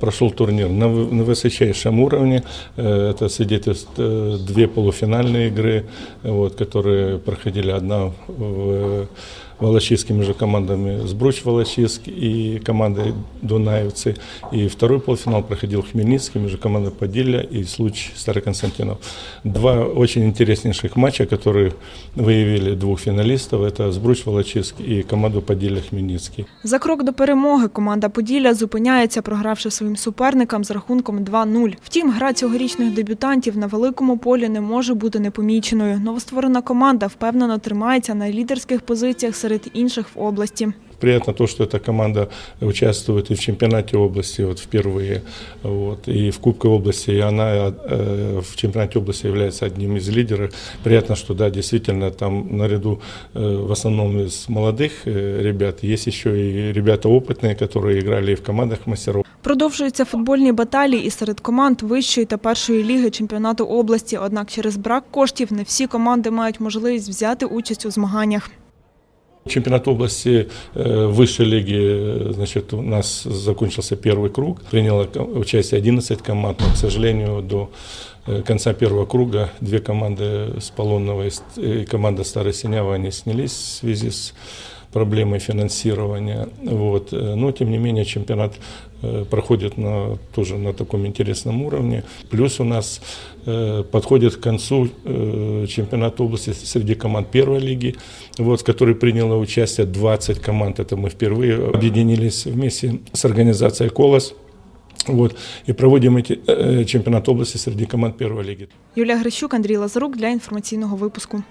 Прошел турнир на, вы- на высочайшем уровне. Э, Это свидетельствует э, две полуфинальные игры, э, вот, которые проходили. Одна в Волочиське между командами Сбруч Волочиск и командой Дунаевцы. И второй полуфинал проходил в Хмельницкий между командой Подилья и Случ Староконстантинов. Два очень интереснейших матча, которые выявили двух финалистов. Это Сбруч Волочиск и команду Подилья Хмельницкий. За крок до перемоги команда Поділля зупиняється, програвши своїм суперникам з рахунком 2-0. Втім, гра цьогорічних дебютантів на великому полі не може бути непоміченою. Новостворена команда впевнено тримається на лідерських позиціях серед інших в області. Приятно то, что эта команда участвует и в чемпионате области вот впервые, вот, и в Кубке области, и она э, в чемпионате области является одним из лидеров. Приятно, что да, действительно там наряду э, в основном из молодых э, ребят есть еще и ребята опытные, которые играли и в командах мастеров. Продовжуються футбольні баталії і серед команд вищої та першої ліги чемпіонату області. Однак через брак коштів не всі команди мають можливість взяти участь у змаганнях. Чемпионат области э, высшей лиги, э, значит, у нас закончился первый круг. Приняло ко- участие 11 команд, но, к сожалению, до э, конца первого круга две команды с Полонного и с- и команда Старой Синявы, они снялись в связи с проблемой финансирования. Вот. э, Но, тем не менее, чемпионат э, проходит на, тоже на таком интересном уровне. Плюс у нас э, подходит к концу э, чемпионат области среди команд первой лиги, вот, в которой приняло участие 20 команд. Это мы впервые объединились вместе с организацией «Колос». Вот, и проводим эти, э, чемпионат области среди команд первой лиги. Юлія Грищук, Андрій Лазарук для інформаційного випуску.